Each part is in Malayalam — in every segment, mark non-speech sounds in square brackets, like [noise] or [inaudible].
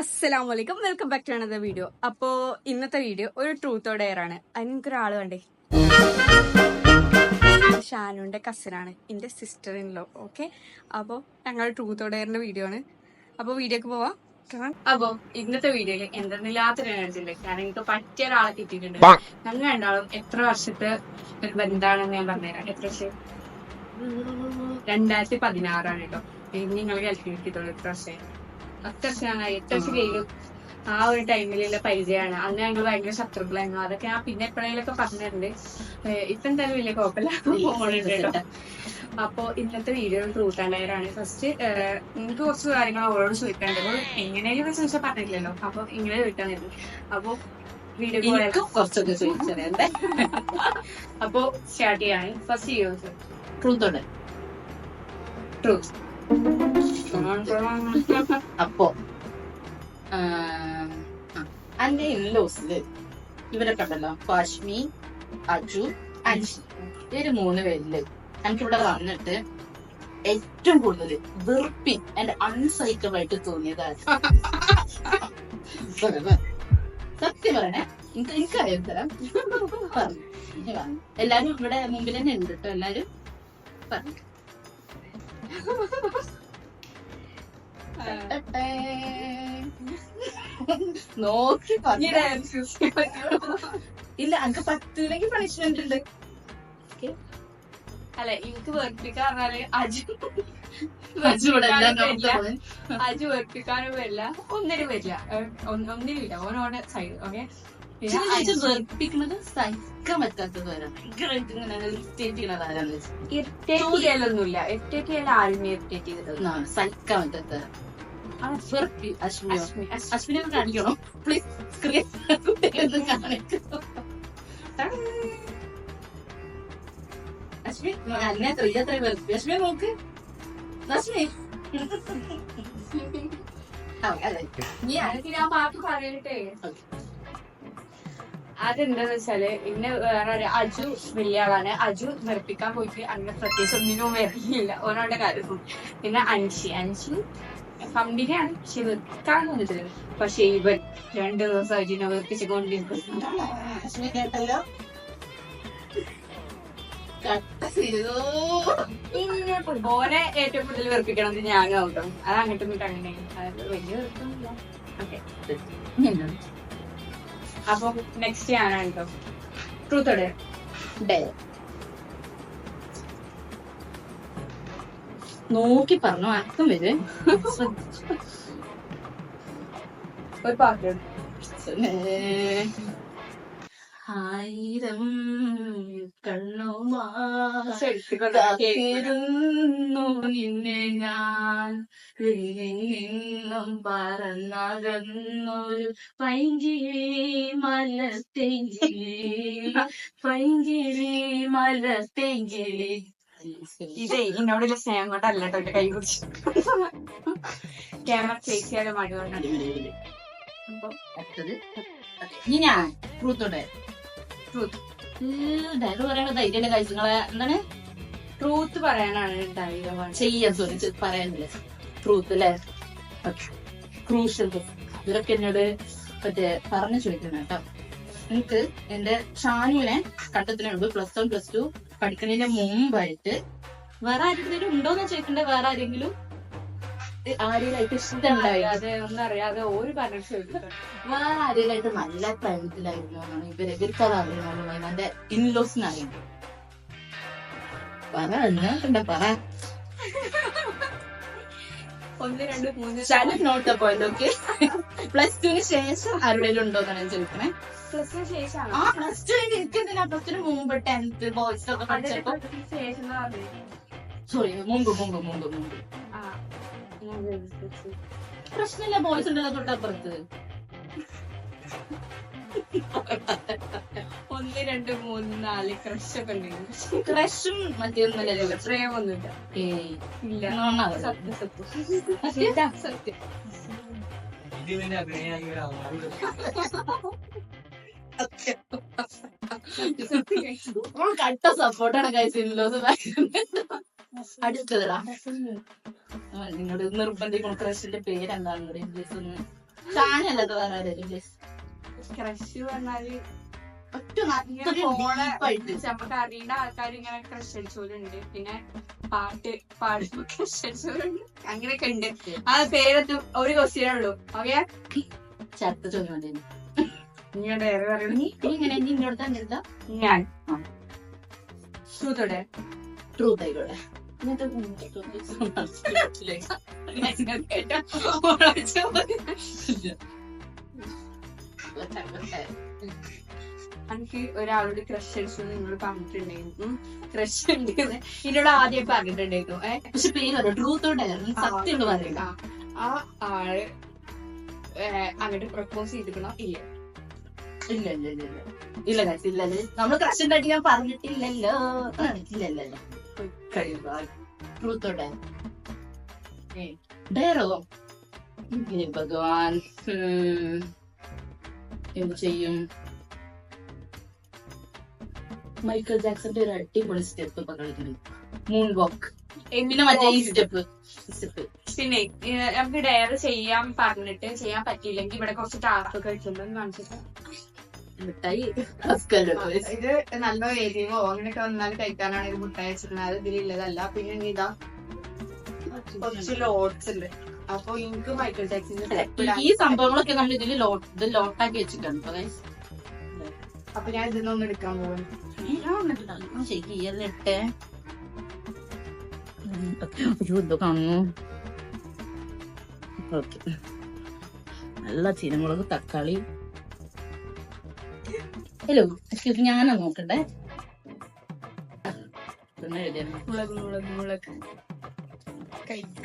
അസ്സലാമു അലൈക്കും welcome back to another video അപ്പോ ഇന്നത്തെ വീഡിയോ ഒരു ട്രൂത്തോട് എയർ ആണ് അതിനൊരാൾ വേണ്ടേ ഷാനുവിന്റെ കസിനാണ് എന്റെ സിസ്റ്റർ ഇൻ ലോ ഓക്കെ അപ്പോൾ ഞങ്ങൾ ട്രൂത്തോട് എയറിന്റെ വീഡിയോ ആണ്. അപ്പോൾ വീഡിയോക്ക് പോവാം. അപ്പോ ഇന്നത്തെ വീഡിയോയിൽ എന്തെന്നില്ലാത്തൊരു എനർജി ഉണ്ട് കാരണം എനിക്ക് പറ്റിയ ഒരാളെ കിട്ടിയിട്ടുണ്ട്. ഞങ്ങൾ രണ്ടാളും എത്ര വർഷത്തെ ഒരു ബന്ധാണെന്ന് ഞാൻ പറഞ്ഞുതരാം. എത്ര വർഷം രണ്ടായിരത്തി പതിനാറാണ് കേട്ടോ. ഇനി നിങ്ങൾ കാൽക്കുലേറ്റ് എത്ര വർഷമായി? പത്ത് വർഷമാണ് എട്ട് വർഷം കഴിഞ്ഞു ആ ഒരു ടൈമിലുള്ള പരിചയമാണ്. അന്ന് ഞങ്ങൾ ഭയങ്കര ശത്രുക്കളായിരുന്നു. അതൊക്കെ ഞാൻ പിന്നെ എപ്പോഴെങ്കിലൊക്കെ പറഞ്ഞിട്ടുണ്ട്. ഇപ്പം തന്നെ എന്തായാലും വലിയ കുഴപ്പമില്ല. ഫോണുണ്ട് കേട്ടോ. അപ്പോ ഇന്നത്തെ വീഡിയോ ട്രൂത്ത് ആണ്. ഫസ്റ്റ് എനിക്ക് കുറച്ച് കാര്യങ്ങൾ അവളോട് ചോദിക്കാണ്ട് അപ്പോൾ എങ്ങനെയും ചോദിച്ചാൽ പറഞ്ഞില്ലല്ലോ അപ്പൊ ഇങ്ങനെ ചോദിക്കാൻ തരുന്നു അപ്പൊ വീഡിയോ കുറച്ചൊക്കെ ചോദിച്ചത് അപ്പൊ സ്റ്റാർട്ട് ചെയ്യാണ് ഫസ്റ്റ് യൂസ് ട്രൂത്തോടെ ട്രൂത്ത് [laughs] അപ്പോ അന്റെ ഇൻലോസിൽ ഇവരൊക്കെ ഉണ്ടല്ലോ. കാശ്മി അജു അൻഷി. ഇവർ മൂന്ന് പേരിൽ എനിക്കിവിടെ വന്നിട്ട് ഏറ്റവും കൂടുതൽ വെറുപ്പി എന്റെ അൺസൈക്കബിളായിട്ട് തോന്നിയതാണ് സത്യം പറയണേ. എനിക്ക് ഇനി പറഞ്ഞു. എല്ലാരും ഇവിടെ മുമ്പിൽ തന്നെ ഉണ്ട് കേട്ടോ എല്ലാരും. പറഞ്ഞു. നോക്കി ഇല്ല അനക്ക് പറ്റൂലെങ്കിൽ പണിഷ്മെന്റ് ഉണ്ട്. അല്ലെ എനിക്ക് വെറുപ്പിക്കാൻ പറഞ്ഞാൽ അജു അജു നോക്കി വരില്ല. ഒന്നിനും വരില്ല. ഒന്നിനില്ല ഓനോടെ സൈഡ് ഓക്കെ വെറുപ്പിക്കുന്നത് സഹിക്കാൻ പറ്റാത്തത് വരാം ഭയങ്കരമായിട്ട് ഇങ്ങനെ ഇറിറ്റേറ്റ് ചെയ്യണത് ആരാന്ന് വെച്ചാൽ ഇറിറ്റേറ്റ് ചെയ്യലൊന്നുമില്ല ഇറിറ്റേറ്റ് ചെയ്യാൻ ആരും ഇറിറ്റേറ്റ് ചെയ്തത് സഹിക്കാൻ പറ്റാത്ത വെറുപ്പി അശ്വിനിയോ അശ്വിനെ ഒന്ന് കാണിക്കണം പ്ലീസ് സ്ക്രീൻ കാണിക്കണോ വെറുപ്പി നോക്ക്. ഞാൻ പറയട്ടെ അതെന്താന്ന് വെച്ചാൽ ഇന്ന് വേറെ ഒരു അജു വലിയ ആളാണ് അജു നിർപ്പിക്കാൻ പോയിട്ട് അങ്ങനെ പ്രത്യേകിച്ച് ഒന്നിനും വരില്ല ഓനോടെ കാര്യം പിന്നെ അൻഷി അൻഷി കമ്പനിയാണ് പക്ഷെ വെക്കാൻ വന്നിട്ടില്ല പക്ഷെ ഇവൻ രണ്ടു ദിവസം അജിനെ വെറുപ്പിച്ച് കൊണ്ടിരിക്കുന്നു കേട്ടല്ലോ? കട്ട. ഓനെ ഏറ്റവും കൂടുതൽ വെറുപ്പിക്കണത് ഞാൻ ആവട്ടോ അത് അങ്ങോട്ടും ഇങ്ങോട്ടും അങ്ങനെ. വലിയ വെറുപ്പൊന്നുമില്ല. ഓക്കെ? അപ്പൊ നെക്സ്റ്റ് ഞാനാണ് കേട്ടോ ട്രൂത്തോടെ ഡേ. നോക്കി പറഞ്ഞു അർത്ഥം വരും. ഒരു പാട്ട് ആയിരം കണ്ണുമാ എടുത്തിക്കൊണ്ട് കാത്തിരുന്നു നിന്നെ ഞാൻ. നിന്നും പറന്നകന്നൊരു പൈങ്കിളി മലത്തെങ്കിലി പൈങ്കിളി മലത്തെങ്കിലി ഇതേ എന്നോടുള്ള സ്നേഹം കൊണ്ടല്ല കേട്ടോ എന്റെ കൈ കുറിച്ച് ക്യാമറ ഫേസ് ചെയ്യാതെ മടി പറഞ്ഞു ഇനി ഞാൻ ട്രൂത്തോടെ ട്രൂത്ത് ഡയറി പറയണ ധൈര്യം കഴിച്ചങ്ങളെ എന്താണ്? ട്രൂത്ത് പറയാനാണ് ഡയറി ചെയ്യാൻ സോറി പറയാനില്ല. ട്രൂത്ത് അല്ലേ? ക്രൂഷ്യൽ ഇവരൊക്കെ എന്നോട് മറ്റേ പറഞ്ഞു ചോദിക്കണം കേട്ടോ. എനിക്ക് എന്റെ ഷാനുവിനെ കണ്ടത്തിന് പ്ലസ് വൺ പ്ലസ് ടു പഠിക്കുന്നതിന്റെ മുമ്പായിട്ട് വേറെ ആരെങ്കിലും ഉണ്ടോന്ന് ചോദിക്കണ്ടേ? വേറെ ആരെങ്കിലും? ആരെയായിട്ട് ഇഷ്ടമുണ്ടായിരുന്നു ഒന്നും അറിയാതെ ഒരു ചോദിക്കും വേറെ ആരെയായിട്ട് നല്ല പ്രൈവറ്റിലായിരുന്നു എന്നാണ് ഇവർ ഇവർക്ക് അത് അറിയണമല്ലോ എന്റെ ഇൻലോസിന് അറിയണം പറ എന്നാ പറ. ഒന്ന് രണ്ട് മൂന്ന് channel note point okay plus ടുവിന് ശേഷം ആരുടെയും ഉണ്ടോ എന്നാണ് ചോദിക്കണേ പ്ലസ് ശേഷമാണ് ആ പ്ലസ് ടു ഇരിക്കുന്നില്ല പ്ലസ് ടുന് മുമ്പ് ടെൻത്ത് ബോയ്സ് ഒക്കെ പഠിച്ചപ്പോ. ശേഷം. സോറി മുമ്പ് മുമ്പ് മുമ്പ് മുമ്പ്. പ്രശ്നമില്ല ബോയ്സ് ഉണ്ടല്ലോ തൊട്ടപ്പുറത്ത്. ഒന്ന് രണ്ട് മൂന്ന് നാല് ക്രഷ് ഒക്കെ ഉണ്ടായിരുന്നു ക്രഷും മറ്റൊന്നുമില്ലല്ലോ പ്രേമൊന്നുമില്ല. ഏയ്. ഇല്ല? സത്യം. സത്യം? സത്യം? കട്ട സപ്പോർട്ടാണ് അടുത്തതാ നിങ്ങളുടെ നിർബന്ധി ക്രഷിന്റെ പേരെന്താണ് ഇംഗ്ലീഷ് ഒന്ന് വേറെ പ്ലീസ് ക്രഷ് പറഞ്ഞാൽ നമുക്ക് അറിയുന്ന ആൾക്കാർ ഇങ്ങനെ അടിച്ചോലുണ്ട് പിന്നെ പാട്ട് പാടുമ്പോ [laughs] അടിച്ചോലുണ്ട് അങ്ങനെയൊക്കെ ഉണ്ട്. ആ പേരത്ത് ഒരു ക്വസ്റ്റ്യനേ ഉള്ളൂ. ഓക്കെ ചത്ത ചോദ്യം ഞാൻ. ശ്രുതോടെ ട്രൂത്ത് ആയിക്കോട്ടെ ഇങ്ങനത്തെ എനിക്ക് ഒരാളോട് ക്രഷ് അടിച്ചു നിങ്ങൾ പറഞ്ഞിട്ടുണ്ടായിരുന്നു. ക്രഷ് ഉണ്ട് എന്നോട് ആദ്യം പറഞ്ഞിട്ടുണ്ടായിരുന്നു. ഏ പക്ഷെ പേര് പറഞ്ഞു ട്രൂത്ത് ഉണ്ടായിരുന്നു സത്യമുള്ള പറയില്ല ആ ആൾ അങ്ങോട്ട് പ്രപ്പോസ് ചെയ്തിക്കണോ ഇല്ല. ഇല്ല ഇല്ല ഇല്ല ഇല്ല. ഇല്ല ഇല്ല നമ്മൾ ക്രഷ് ഉണ്ടായി ഞാൻ പറഞ്ഞിട്ടില്ലല്ലോ. ആ, ഇല്ല ഇല്ല ഇല്ല. കഴിയുക ട്രൂത്ത് ഉണ്ടായി ഡയറോ? ഭഗവാൻ. എന്ത് ചെയ്യും? മൈക്കിൾ ജാക്സന്റെ ഒരു അടിപൊളി സ്റ്റെപ്പ് കളിക്കുന്നു മൂൺ വാക്ക് പിന്നെ മറ്റേ ഈ സ്റ്റെപ്പ് സ്റ്റെപ്പ് പിന്നെ നമുക്ക് ഡയർ ചെയ്യാൻ പറഞ്ഞിട്ട് ചെയ്യാൻ പറ്റിയില്ലെങ്കിൽ ഇവിടെ കുറച്ച് ടാപ്പ് ഒക്കെ വെച്ചിട്ടുണ്ടെന്ന് കാണിച്ചിട്ട്. മിഠായി ഇത് നല്ല എരിവോ അങ്ങനെയൊക്കെ വന്നാൽ കഴിക്കാനാണ് ഇത് മുട്ടായി വെച്ചിരുന്നത് അത് ഇതിലുള്ളതല്ല. പിന്നെ ഇതാ കുറച്ച് ലോട്ട്സ് ഉണ്ട്. അപ്പൊ എനിക്ക് മൈക്കിൾ ജാക്സിന്റെ ഈ സംഭവങ്ങളൊക്കെ നമ്മൾ ഇതിൽ ലോട്ട് ഇത് ലോട്ടാക്കി വെച്ചിട്ടുണ്ട് അപ്പൊ ഞാൻ ഇതിൽ ഞാൻ ഇതിന്നൊന്നും എടുക്കാൻ പോകും ഞാൻ വന്നിട്ടുണ്ടാവും. ആ, ശരി ഇയറിലിട്ടെ അയ്യോ കാണുന്നു ഓക്കെ നല്ല ചീനമുളക് തക്കാളി. ഹലോ എക്സ്ക്യൂസ് ഞാനാ നോക്കട്ടെ.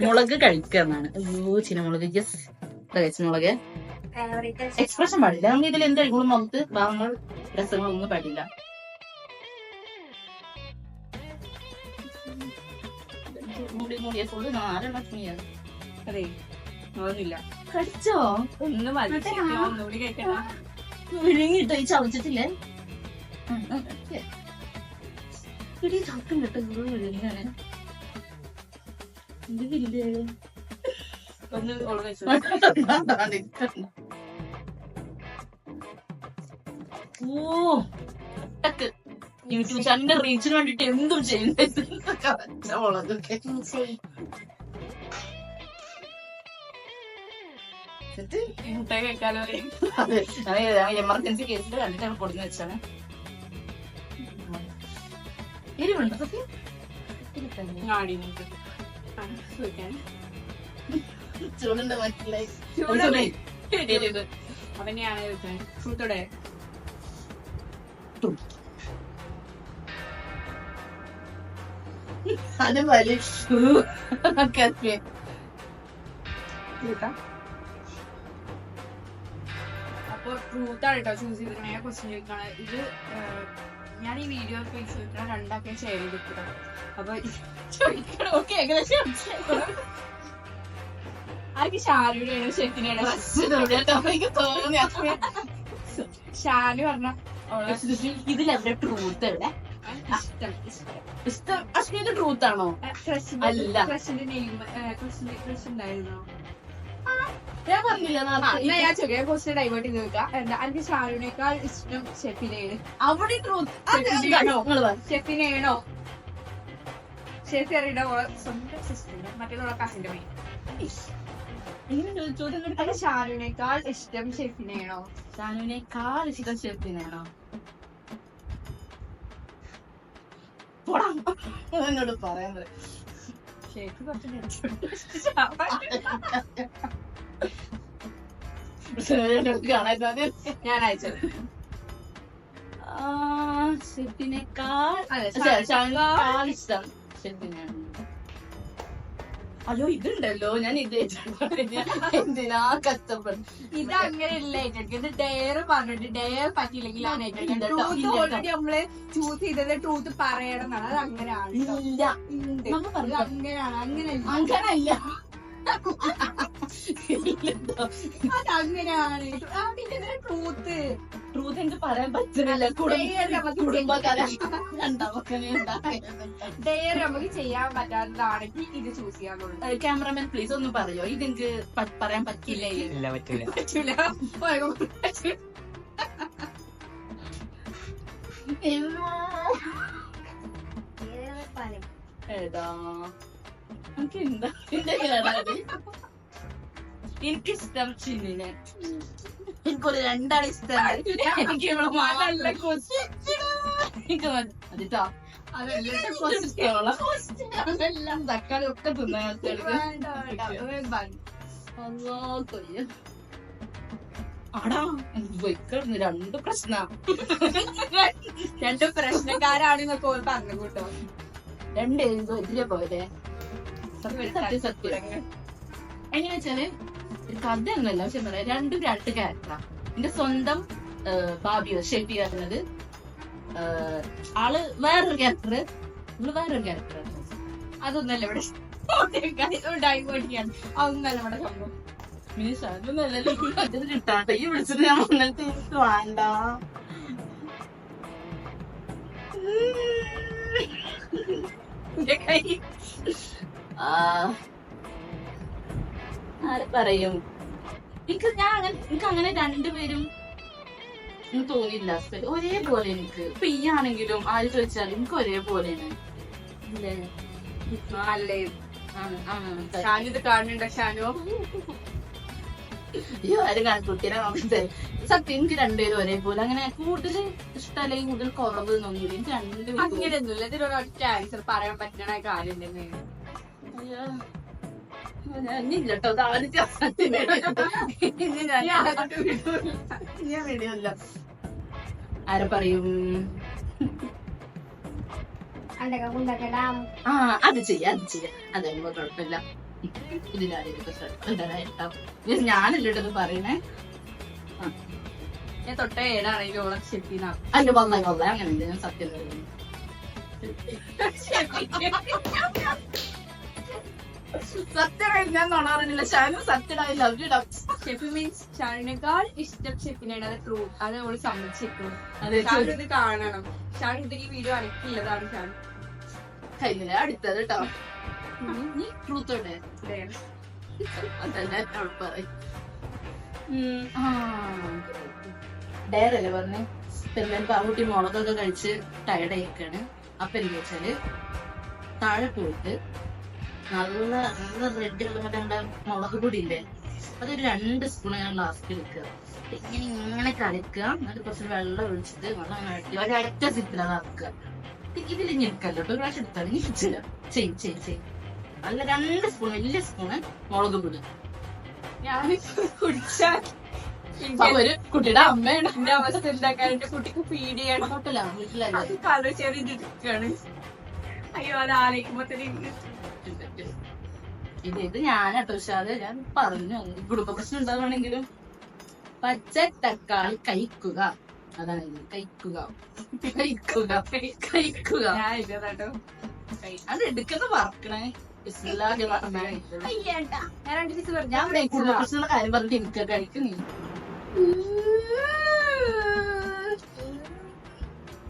മുളക് കഴിക്കാന്നാണ്. അയ്യോ ചീനമുളക് യെസ് മുളക്. എക്സ്പ്രഷൻ പാടില്ല. നമുക്ക് ഇതിൽ എന്ത് കഴിക്കുമ്പോഴും മുഖത്ത് ഭാവങ്ങൾ രസങ്ങളൊന്നും പാടില്ല. മുടി മുടിയെ ഫുള്ള് നാലെണ്ണത്തിനെയാണ് അതെ. ഒന്നുമില്ല കടിച്ചോ ഒന്ന് ഒന്നുകൂടി കഴിക്കണ വിഴുങ്ങിട്ടോ ഈ ചവച്ചിട്ടില്ലേ? ഇടി ചവക്കം കേട്ടോ. ഇത് വിഴുങ്ങാണ് എന്ത് വില്ലേ ഒന്ന് [laughs] ഓ ടക്ക് യൂട്യൂബ് ചാനലിന്റെ റീച്ചിന് വേണ്ടിട്ട് എന്തും ചെയ്യുന്നത് മുളകൊക്കെ എമർജൻസി കേസിൽ കണ്ടിട്ട് ഞങ്ങൾ കൊടുന്ന് വെച്ചാണ് എരിവുണ്ട് ചൂടുണ്ട് മനസ്സിലായി അവനെയാണ് ഫ്രൂട്ടോടെ അത് വലിയ അപ്പൊ ട്രൂത്താണ് കേട്ടോ ചൂസ് ചെയ്തിട്ട് ക്വസ്റ്റ്യൻ ചോദിക്കാണ്. ഇത് ഞാൻ ഈ വീഡിയോ ഫേസ് ചോദിക്കണം രണ്ടാക്കെ ഷെയർ ചെയ്തിട്ട് അപ്പൊ ചോദിക്കണം ഓക്കെ ഏകദേശം ആർക്ക് ഷാരുടെയാണ് ഷെഫിനെയാണ് തോന്നി ഷാനു പറഞ്ഞ ഇതിലെവിടെ ട്രൂത്ത് എവിടെ ഇഷ്ടം ഇഷ്ടം ഇഷ്ടം അശ്മിന്റെ ട്രൂത്ത് ആണോ അല്ല. ക്രഷിന്റെ നെയിം ക്രഷിന്റെ ക്രഷ് ഉണ്ടായിരുന്നോ ഞാൻ പറഞ്ഞില്ല ഞാൻ ചോദിക്കാം ക്വസ്റ്റ്യൻ ഡൈവേർട്ട് ചെയ്ത് നോക്കാം എന്താ എനിക്ക് ഷാരുനേക്കാൾ ഇഷ്ടം ഷെഫിനെയാണ് അവിടെ ട്രൂത്ത് ഷെഫിനെയാണോ ഷെഫിനെയാണോ ഷെഫി അറിയുടെ സ്വന്തം കസിന്റെ മൈ ഷാരുവിനേക്കാൾ ഇഷ്ടം ഷെഫിനെയാണോ ഷാരുനേക്കാൾ ഇഷ്ടം ഷെഫിനാണോ പോടാ. എന്നോട് പറയാൻ പറ. ഷെഫി കുറച്ച് കാണാൻ [laughs] ഞാൻ അയച്ചത് ഷെഫിനേക്കാൾ അതെ, അയ്യോ ഇതുണ്ടല്ലോ. ഞാൻ ഇത് എന്തിനാ കഷ്ടപ്പെടും? ഇത് അങ്ങനെയല്ല ഏറ്റെടുക്കുക ഇത് ഡയർ പറഞ്ഞിട്ട് ഡയർ പറ്റിയില്ലെങ്കിൽ ഇല്ല ഇല്ല. ഓൾറെഡി നമ്മൾ ചൂസ് ചെയ്തത് ട്രൂത്ത് പറയണം എന്നാണ്. അത് അങ്ങനെയാണ്. ഇല്ല. അങ്ങനെയാണ് അങ്ങനെയല്ല അങ്ങനല്ല. [laughs] അതങ്ങനെയാണ് ട്രൂത്ത് ട്രൂത്ത് എനിക്ക് പറയാൻ പറ്റുന്നില്ല. നമുക്ക് ചെയ്യാൻ പറ്റാത്തതാണെങ്കിൽ ഇത് ചൂസ് ചെയ്യാൻ ക്യാമറമാൻ പ്ലീസ് ഒന്ന് പറയോ? ഇതെനിക്ക് പറയാൻ പറ്റില്ല? ഇല്ല പറ്റൂല. പറ്റൂല. പോയോ, പറ്റൂല. ഏതാ? [laughs] എനിക്ക് എന്താ എന്റെ കേടാണ് എനിക്കിഷ്ടം ചിന്നിനെ. എനിക്കൊരു രണ്ടാളെ അതല്ല തക്കാളി ഒക്കെ തിന്നാൻ കൊയ്യ. ആടാ വയ്ക്കുന്നു രണ്ട് പ്രശ്ന. രണ്ട് പ്രശ്നക്കാരാണ് നിങ്ങൾക്ക് ഓൾ പറഞ്ഞു കൂട്ടോ. രണ്ട് എഴുതോ ഇതിലെ പോലെ സത്യം സത്യം എങ്ങനെ വെച്ചാൽ കഥയൊന്നുമല്ല. പക്ഷെ പറയാം രണ്ടും രണ്ട് ക്യാരക്ടറാ എന്റെ സ്വന്തം ബാബിയോ ഷെഫി പറഞ്ഞത് ആൾ വേറൊരു ക്യാരക്ടർ നമ്മൾ വേറൊരു ക്യാരക്ടറാണ് അതൊന്നല്ല ഇവിടെ ഡൈവേർട്ട് ചെയ്യാൻ അതൊന്നല്ല ഇവിടെ സംഭവം. മീൻസ് അതൊന്നല്ലല്ലോ അതിന് കിട്ടാട്ടെ ഈ വിളിച്ചിട്ട് ഞാൻ വന്നിട്ട് എനിക്ക് വേണ്ട. എന്റെ കൈ. ആ, ആര് പറയും? എനിക്ക് ഞാൻ അങ്ങനെ എനിക്ക് അങ്ങനെ രണ്ടുപേരും തോന്നിയില്ല. ഒരേപോലെ എനിക്ക്. ഇപ്പൊ ഈ ആണെങ്കിലും ആര് ചോദിച്ചാലും എനിക്ക് ഒരേപോലെയാണ്? അല്ലേ. ഷാനു ഇത് കാണുന്നുണ്ടോ ഷാനു? ഈ ആരും കണക്കുട്ടിനെ സത്യം എനിക്ക് രണ്ടുപേരും ഒരേപോലെ. അങ്ങനെ കൂടുതൽ ഇഷ്ടം അല്ലെങ്കിൽ കൂടുതൽ കുറവ് എന്നൊന്നുമില്ല. എനിക്ക് രണ്ടുപേരും അങ്ങനെയൊന്നുമില്ല. ഇതിലൊരൊറ്റ ആൻസർ പറയാൻ പറ്റണ കാര്യം തന്നെ അയ്യോ. ഇനി ഞാൻ ആരെ പറയും? ആ അത് ചെയ്യാം അത് ചെയ്യാം. അതൊന്നും കുഴപ്പമില്ല. ഇതിനായിട്ട് ഞാനല്ലിട്ടത് പറയണേ ഞാൻ തൊട്ട ഏടാണെങ്കിലും ഓളെ ശെട്ടിനാ അല്ല വന്നായി വന്നേ. അങ്ങനെ ഞാൻ സത്യം ഞാൻ ഷാനും സത്യമായി ലവ് യു ഷെഫി മീൻസ് ഷാനിനേക്കാൾ ഇഷ്ടം ഷെഫിനാണ് അത് ട്രൂ അത് സമ്മതിച്ചിരിക്കുന്നു. ഇത് കാണണം. ഷാനു ഇത് ഈ വീഡിയോ അനക്കില്ലതാണ് ഷാനു. കഴിഞ്ഞില്ല? അടുത്തത് കേട്ടോ നീ. അതല്ല പറയും. ഡയറല്ലേ പറഞ്ഞേ? പെരുന്നാൻ പാവൂട്ടി മുളകൊക്കെ കഴിച്ച് ടയർഡ് ആയിക്കാണ് അപ്പൊ എന്താ വെച്ചാൽ താഴെ പോയിട്ട് നല്ല നല്ല റെഡ് കളർ മറ്റേ മുളക് പൊടി ഇല്ലേ? അതൊരു രണ്ട് സ്പൂൺ ഞാൻ ലാസ്റ്റ് വെക്കുക ഇങ്ങനെ ഇങ്ങനെ കലക്കുക എന്നിട്ട് കുറച്ച് വെള്ളം ഒഴിച്ചിട്ട് വെള്ളം അടി ഒരൊറ്റ സിപ്പിൽ അതാക്കുക ഇതിൽ ഞെക്കല്ലോ ഒരു പ്രാവശ്യം എടുത്താൽ ഞെക്കിച്ചില്ല ചെയ് ചെയ് ചെയ്. നല്ല രണ്ട് സ്പൂൺ വലിയ സ്പൂണ് മുളക് പൊടി. ഞാൻ കുടിച്ചാൽ ഒരു കുട്ടിയുടെ അമ്മയാണ്. എന്റെ അവസ്ഥ എന്റെ കുട്ടിക്ക് ഫീഡ് ചെയ്യണം വീട്ടിലല്ലേ? അത് കളർ ചെറിയാണ് അയ്യോ അത് ആലോചിക്കുമ്പോ തന്നെ ഇത് ഇത് ഞാനാട്ടോ ഉഷാദ് ഞാൻ പറഞ്ഞു. കുടുംബ പ്രശ്നം ഉണ്ടാവുകയാണെങ്കിലും പച്ച തക്കാളി കഴിക്കുക. അതാണ് ഇത്. കഴിക്കുക. കഴിക്കുക. കഴിക്കുക. അത് എടുക്കുന്ന പറക്കണേ ഞാൻ കുടുംബ പ്രശ്നമുള്ള കാര്യം പറഞ്ഞിട്ട് എനിക്ക് കഴിക്കുന്നേ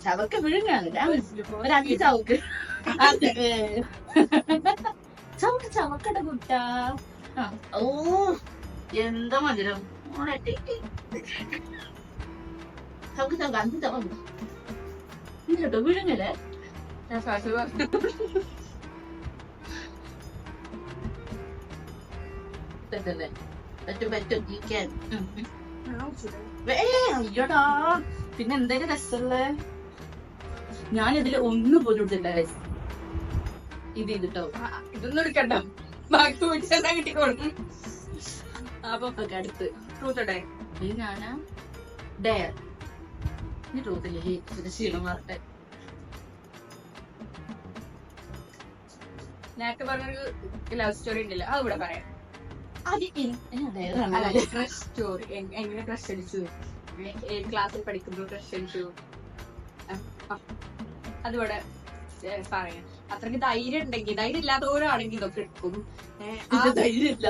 ചവക്ക് വിഴുങ്ങാണ്. ഒരു അഞ്ച് ചവക്ക്. അതെ. ചവക്ക് ചവക്കട കുട്ട ആ, ഓ എന്താ മധുരം? ചമക്ക് ചവക്ക് അഞ്ച് ചവക്ക് ഇല്ലട്ടോ വിഴുങ്ങല്ലേ ഞാൻ ശ്വാസം പറഞ്ഞു. പറ്റല്ലേ പറ്റും. പറ്റും ഇരിക്കാൻ ഉം, ഉം. ഞാൻ അയ്യോടാ. പിന്നെ എന്തൊക്കെ രസമുള്ളേ ഞാൻ ഇതിൽ ഒന്നും പോലും guys. ഇത് ഇതിട്ടോ ആ, ഇതൊന്നും എടുക്കണ്ട. ബാക്കി കുടിച്ചാൽ കിട്ടിക്കോളും. അപ്പൊ അടുത്ത് ട്രൂത്തട്ടെ ഇത് ഞാനാ ഡയർ ഈ ട്രൂത്തില്ലേ ഹേറ്റ് ശീലം മാറട്ടെ. നേരത്തെ പറഞ്ഞൊരു ലവ് സ്റ്റോറി ഉണ്ടല്ലോ അത് ഇവിടെ പറയാം. ക്രഷ് സ്റ്റോറി എങ്ങനെ ക്രഷ് അടിച്ചു? ക്ലാസ്സിൽ പഠിക്കുമ്പോൾ ക്രഷ് അടിച്ചു. അതിവിടെ പറയാം. അത്രയ്ക്ക് ധൈര്യം ഉണ്ടെങ്കിൽ ധൈര്യം ഇല്ലാത്തവരാണെങ്കിൽ ഇതൊക്കെ എടുക്കും. അതല്ല.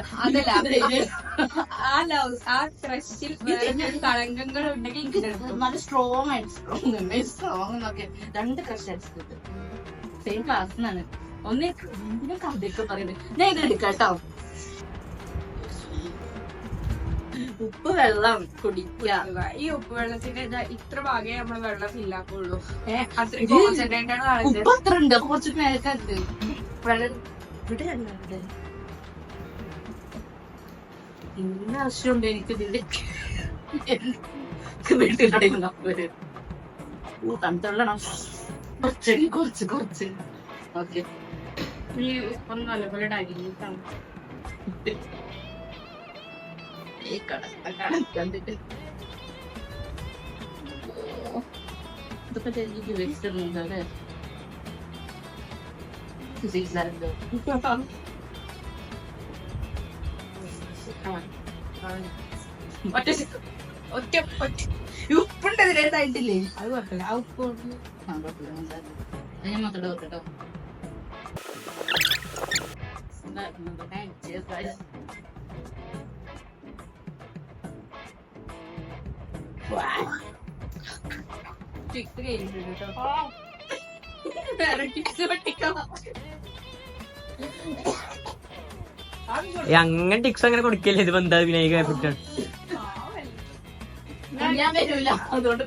ആ ലവ് ആ ക്രഷിൽ കളങ്കങ്ങൾ ഉണ്ടെങ്കിൽ നല്ല സ്ട്രോങ് ആയിട്ട് സ്ട്രോങ് സ്ട്രോങ് എന്നൊക്കെ. രണ്ട് ക്രഷ് അടിച്ചിട്ട് സെയിം ക്ലാസ്സിനാണ് ഒന്ന് എന്തിനാ കഥയൊക്കെ പറയുന്നത്? ഞാൻ ഇത് എടുക്കാം ഉപ്പ് വെള്ളം കുടിക്കുക. ഈ ഉപ്പ് വെള്ളത്തിന്റെ ഇത്ര ഭാഗമേ നമ്മൾ വെള്ളം ഇല്ലാക്കുള്ളൂ. ഏഹ് അത്രയും കോൺസെൻട്രേറ്റഡ് ആണ് ഉപ്പ് അത്ര ഉണ്ട് കുറച്ച് മേൽക്കുണ്ട് വെള്ളം ഇവിടെ ഉണ്ട് ഇന്ന ആവശ്യമുണ്ട് എനിക്ക് ഇതിന്റെ വീട്ടിലുണ്ടെങ്കിൽ തണുത്തള്ളണം. കുറച്ച് കുറച്ച് കുറച്ച്. ഓക്കെ. ഈ ഉപ്പൊന്നും നല്ലപോലെ ഡൈല്യൂട്ടാണ് ഈ കട കട കണ്ടിട്ട് ഇതൊക്കെ എനിക്ക് വെച്ചിട്ടുണ്ട് അല്ലേ ആയിരുന്നു ഒറ്റ ഒറ്റ ഒറ്റ ഉപ്പുണ്ട് ഇതിലേതായിട്ടില്ലേ അത് കുഴപ്പമില്ല. ആ ഉപ്പ് ആ കുഴപ്പമില്ല. മനസ്സിലായി ഞാൻ മാത്രം ഓർക്കട്ടോ ടിക്സ് കഴിഞ്ഞിട്ടുണ്ട് കേട്ടോ വേറെ ടിക്സ് പൊട്ടിക്കാം അങ്ങനെ ടിക്സ് അങ്ങനെ കൊടുക്കല്ലേ? ഇത് എന്താ വിനായക എഫക്റ്റാണ് ഞാൻ വരൂല. അതുകൊണ്ട്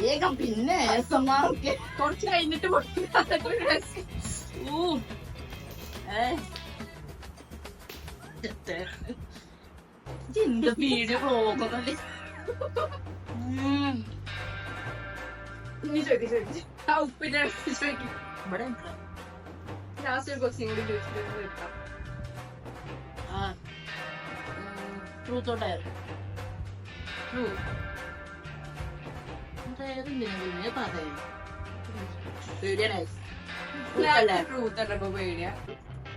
വേഗം പിന്നെ കുറച്ച് കഴിഞ്ഞിട്ട് പൊട്ടിക്കാം എന്ത് വീഡിയോ ആ ഉപ്പിന്റെ ചോദിക്കും. ഇവിടെ ലാസ്റ്റ് ഒരു ക്വസ്റ്റ്യൻ കൂടി ചോദിച്ചിട്ട് നിർത്താം. ട്രൂത്തോട്ടായിരുന്നു അതായത് പറയാം പേടിയാണ്. ട്രൂത്ത് ഉണ്ടപ്പോ പേടിയാ.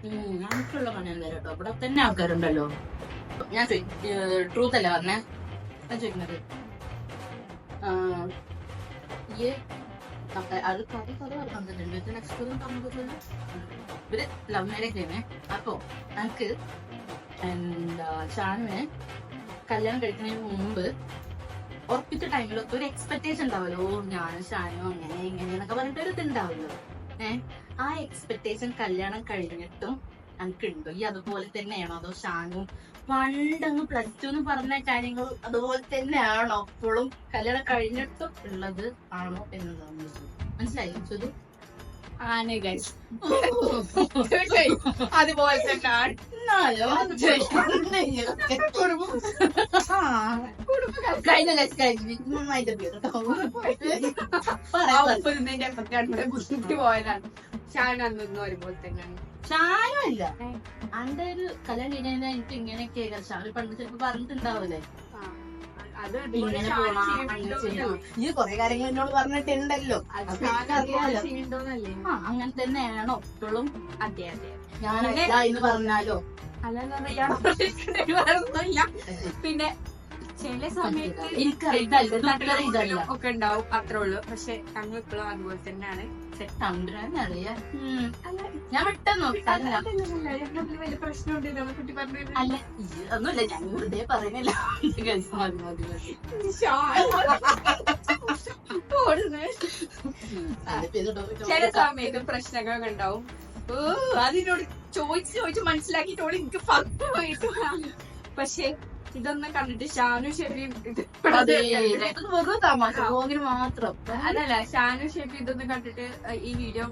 ഞങ്ങൾക്കുള്ള പണി എന്താ കേട്ടോ. ഇവിടെ തന്നെ ആൾക്കാരുണ്ടല്ലോ. ഞാൻ ട്രൂത്ത് അല്ലേ പറഞ്ഞേ? ഞാൻ ചോദിക്കുന്നത്. പറഞ്ഞത് ഇവർ ലവ് മാരേജ് അപ്പൊ എനിക്ക് എന്താ ചാനുവിനെ കല്യാണം കഴിക്കുന്നതിന് മുമ്പ് ഉറപ്പിച്ച ടൈമിലൊക്കെ ഒരു എക്സ്പെക്ടേഷൻ ഉണ്ടാവല്ലോ. ഞാൻ ഷാനു അങ്ങനെ ഇങ്ങനെ എന്നൊക്കെ പറഞ്ഞിട്ട് ഒരു ഇതുണ്ടാവല്ലോ ഏഹ് ആ എക്സ്പെക്ടേഷൻ കല്യാണം കഴിഞ്ഞിട്ടും എനിക്കുണ്ടോ ഈ അതുപോലെ തന്നെയാണോ? അതോ ഷാനും പണ്ടങ്ങ് പ്ലസ് ടു എന്ന് പറഞ്ഞ കാര്യങ്ങൾ അതുപോലെ തന്നെയാണോ അപ്പോഴും കല്യാണം കഴിഞ്ഞിട്ടും ഉള്ളത് ആണോ എന്നതാണ് മനസ്സിലായി ചോദ്യം? ആണ് ഗൈസ് [laughs] അതുപോലെ തന്നെ കഴിഞ്ഞ നന്നായിട്ട് പോയതാണ്. ഷാൻ അന്ന് ഒരുപോലെ തന്നെയാണ്. ഷാനുമല്ല അന്റെ ഒരു കല്യാണം കഴിഞ്ഞാൽ എനിക്ക് ഇങ്ങനെയൊക്കെ ഷാരു പണ്ട് ചിലപ്പോ പറഞ്ഞിട്ടുണ്ടാവൂലേ ഈ കൊറേ കാര്യങ്ങൾ എന്നോട് പറഞ്ഞിട്ടുണ്ടല്ലോ അങ്ങനെ തന്നെയാണോ ഇപ്പോഴും അതെ അതെ. ഞാനല്ല പറഞ്ഞാലോ. അല്ലെന്ന് ഒരു പിന്നെ ചില സമയത്ത് ഇതല്ല ഒക്കെ ഉണ്ടാവും അത്രേ ഉള്ളൂ. പക്ഷെ ഞങ്ങൾ ഇപ്പോഴും അതുപോലെ തന്നെയാണ്. തമ്പുരാനറിയാം ഞാൻ വിട്ടെന്നോ അല്ല. വലിയ പ്രശ്നമുണ്ട് നമ്മളെ കുട്ടി പറഞ്ഞു അല്ല ഇത് ഒന്നുമില്ല. ഞാൻ വെറുതെ പറയുന്നില്ല. ഗൾഫ് മതി മതി മതി. അതിപ്പോ ഇതിടോ ചില സമയത്ത് പ്രശ്നങ്ങളൊക്കെ ഉണ്ടാവും. അതിനോട് ചോദിച്ച് ചോദിച്ച് മനസ്സിലാക്കിയിട്ടോട് എനിക്ക് ഫസ്റ്റ് പോയിട്ട് പക്ഷെ ഇതൊന്നും കണ്ടിട്ട് ഷാനു ഷെഫിയും വെറും തമാശ പോകിന് മാത്രം. അതല്ല ഷാനു ഷെഫി ഇതൊന്നും കണ്ടിട്ട് ഈ വീഡിയോ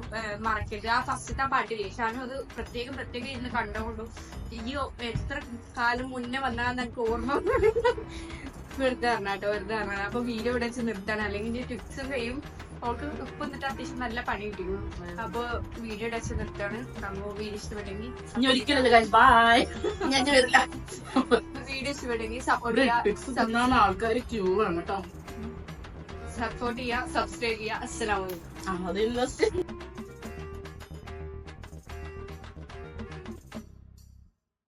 മറക്കരുത്. ആ ഫസ്റ്റത്തെ പാട്ടില്ലേ ഷാനു അത് പ്രത്യേകം പ്രത്യേകം ഇരുന്ന് കണ്ടുകൊണ്ടു ഈ എത്ര കാലം മുന്നേ വന്നാന്ന് എനിക്ക് ഓർമ്മ. വെറുതെ പറഞ്ഞാട്ടോ വെറുതെ പറഞ്ഞാ. അപ്പൊ വീഡിയോ ഇവിടെ വെച്ച് നിർത്തണം. അല്ലെങ്കിൽ ടിപ്സ് കഴിയും. അവൾക്ക് ഉപ്പ് എന്നിട്ട് അത്യാവശ്യം നല്ല പണി കിട്ടിയിരുന്നു അപ്പൊ വീഡിയോ ടച്ച് നിർത്താണ് അപ്പൊ വീഡിയോ ഇഷ്ടപ്പെട്ടെങ്കിൽ ഇനി ഒരിക്കലും ബൈ ഞാൻ വരില്ല. വീഡിയോ ഇഷ്ടപ്പെട്ടെങ്കിൽ സപ്പോർട്ട് ചെയ്യാം ആൾക്കാർ ക്യൂ ആണ് കേട്ടോ. സപ്പോർട്ട് സബ്സ്ക്രൈബ് ചെയ്യാം അസ്സലാമലൈക്കും